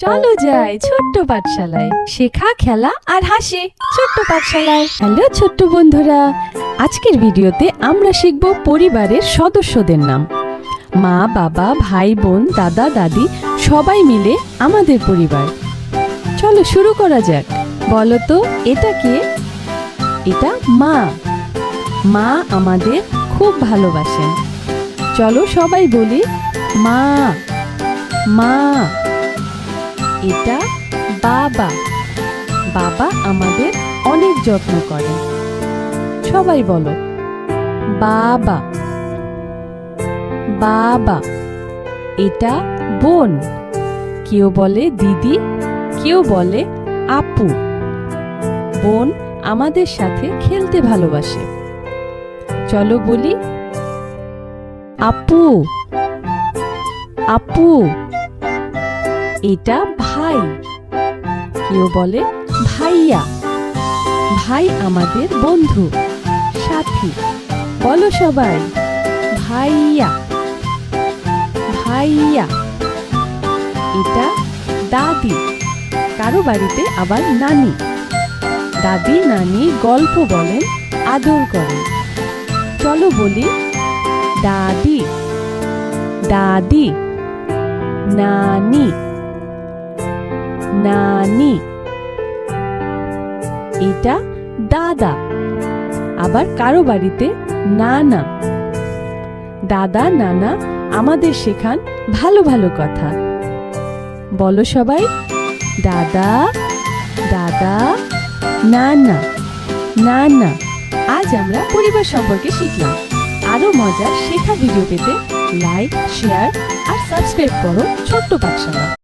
চলো যাই ছোট্ট পাঠশালায়। শেখা, খেলা আর হাসি, ছোট্ট পাঠশালায়। হ্যালো ছোট্ট বন্ধুরা, আজকের ভিডিওতে আমরা শিখব পরিবারের সদস্যদের নাম। মা, বাবা, ভাই, বোন, দাদা, দাদি, সবাই মিলে আমাদের পরিবার। চলো শুরু করা যাক। বলো তো, এটা কে? এটা মা। মা আমাদের খুব ভালোবাসেন। চলো সবাই বলি, মা। মা। এটা বাবা। বাবা আমাদের অনেক যত্ন করেন সবাই বলো, বাবা। বাবা, এটা বোন। কেউ বলে দিদি, কেউ বলে আপু। বোন আমাদের সাথে খেলতে ভালোবাসে। চলো বলি, আপু। আপু এটা ভাই। কেউ বলে ভাইয়া। ভাই আমাদের বন্ধু, সাথী। বলো সবাই, ভাইয়া। ভাইয়া। এটা দাদি। কারও বাড়িতে আবার নানি। দাদি, নানি গল্প বলেন, আদর করেন। চলো বলি, দাদি। দাদি, নানি। নানি। এটা দাদা, আবার কারও বাড়িতে নানা। দাদা, নানা আমাদের শেখান ভালো ভালো কথা। বলো সবাই, দাদা দাদা, নানা নানা, আজ আমরা পরিবার সম্পর্কে শিখলাম। আরও মজার শেখা ভিডিও পেতে লাইক শেয়ার আর সাবস্ক্রাইব করো ছোট্ট পাঠশালা।